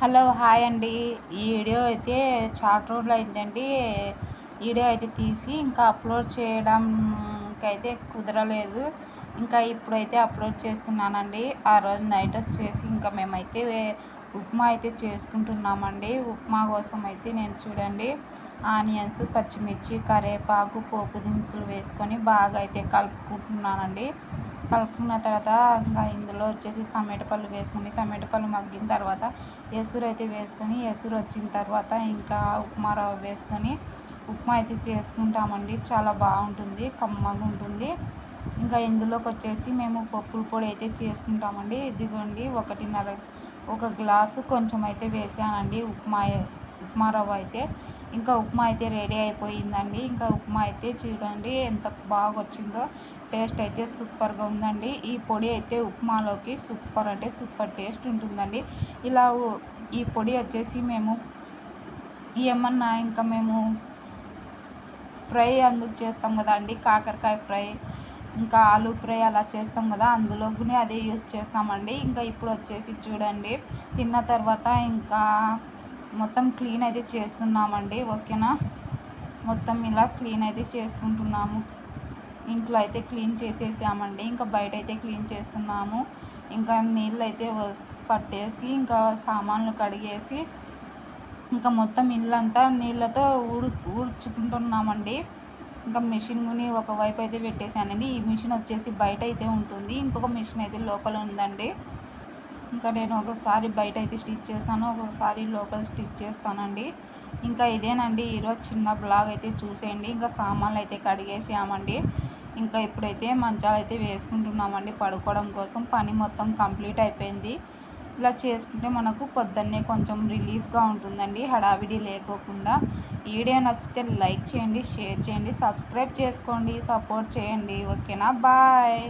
Hello hi అండి. ఈ video అయితే చాలా రోజులు అయిందండి. వీడియో అయితే తీసి ఇంకా అప్లోడ్ చేయడం చేయడానికి అయితే కుదరలేదు. ఇంకా ఇప్పుడైతే అప్లోడ్ చేస్తున్నానండి. ఆ రోజు నైట్ వచ్చేసి ఇంకా మేమైతే ఉప్మా అయితే చేసుకుంటున్నామండి. ఉప్మా కోసం అయితే నేను చూడండి ఆనియన్స్ పచ్చిమిర్చి కరివేపాకు పోపు దినుసులు వేసుకొని బాగా అయితే కలుపుకుంటున్నానండి. కలుపుకున్న తర్వాత ఇంకా ఇందులో వచ్చేసి టమాటా పళ్ళు వేసుకొని టమాటా పళ్ళు మగ్గిన తర్వాత ఎసురు అయితే వేసుకొని ఎసురు వచ్చిన తర్వాత ఇంకా ఉప్మా రవ్వ వేసుకొని ఉప్మా అయితే చేసుకుంటామండి. చాలా బాగుంటుంది కమ్మగా ఉంటుంది. ఇంకా ఇందులోకి వచ్చేసి మేము పప్పుల పొడి అయితే చేసుకుంటామండి. ఇదిగోండి ఒకటిన్నర ఒక గ్లాసు కొంచెం అయితే వేసానండి ఉప్మా ఉప్మా రవ్వ అయితే. ఇంకా ఉప్మా అయితే రెడీ అయిపోయిందండి. ఇంకా ఉప్మా అయితే చూడండి ఎంత బాగా వచ్చిందో. టేస్ట్ అయితే సూపర్గా ఉందండి. ఈ పొడి అయితే ఉప్మాలోకి సూపర్ అంటే సూపర్ టేస్ట్ ఉంటుందండి. ఇలా ఈ పొడి వచ్చేసి మేము ఏమన్నా ఇంకా మేము ఫ్రై అందుకు చేస్తాం కదా అండి కాకరకాయ ఫ్రై ఇంకా ఆలూ ఫ్రై అలా చేస్తాం కదా అందులో కూడా అదే యూస్ చేస్తామండి. ఇంకా ఇప్పుడు వచ్చేసి చూడండి తిన్న తర్వాత ఇంకా మొత్తం క్లీన్ అయితే చేస్తున్నామండి ఓకేనా? మొత్తం ఇలా క్లీన్ అయితే చేసుకుంటున్నాము. ఇంట్లో అయితే క్లీన్ చేసేసామండి ఇంకా బయట అయితే క్లీన్ చేస్తున్నాము. ఇంకా నీళ్ళు అయితే పట్టేసి ఇంకా సామాన్లు కడిగేసి ఇంకా మొత్తం ఇల్లంతా నీళ్ళతో ఊడు ఊడ్చుకుంటున్నామండి. ఇంకా మిషన్ని ఒకవైపు అయితే పెట్టేశానండి. ఈ మిషన్ వచ్చేసి బయట అయితే ఉంటుంది. ఇంకొక మిషన్ అయితే లోపల ఉందండి. ఇంకా నేను ఒకసారి బయట అయితే స్టిచ్ చేస్తాను. ఒకసారి లోపల స్టిచ్ చేస్తానండి. ఇంకా ఇదేనండి. ఈరోజు చిన్న బ్లాగ్ అయితే చూసేయండి. ఇంకా సామాన్లు అయితే కడిగేసామండి. ఇంకా ఇప్పుడైతే మంచాలు అయితే వేసుకుంటున్నామండి. పడుకోవడం కోసం పని మొత్తం కంప్లీట్ అయిపోయింది. ఇలా చేసుకుంటే మనకు పొద్దున్నే కొంచెం రిలీఫ్గా ఉంటుందండి హడావిడి లేకోకుండా. వీడియో నచ్చితే లైక్ చేయండి షేర్ చేయండి సబ్స్క్రైబ్ చేసుకోండి సపోర్ట్ చేయండి. ఓకేనా? బాయ్.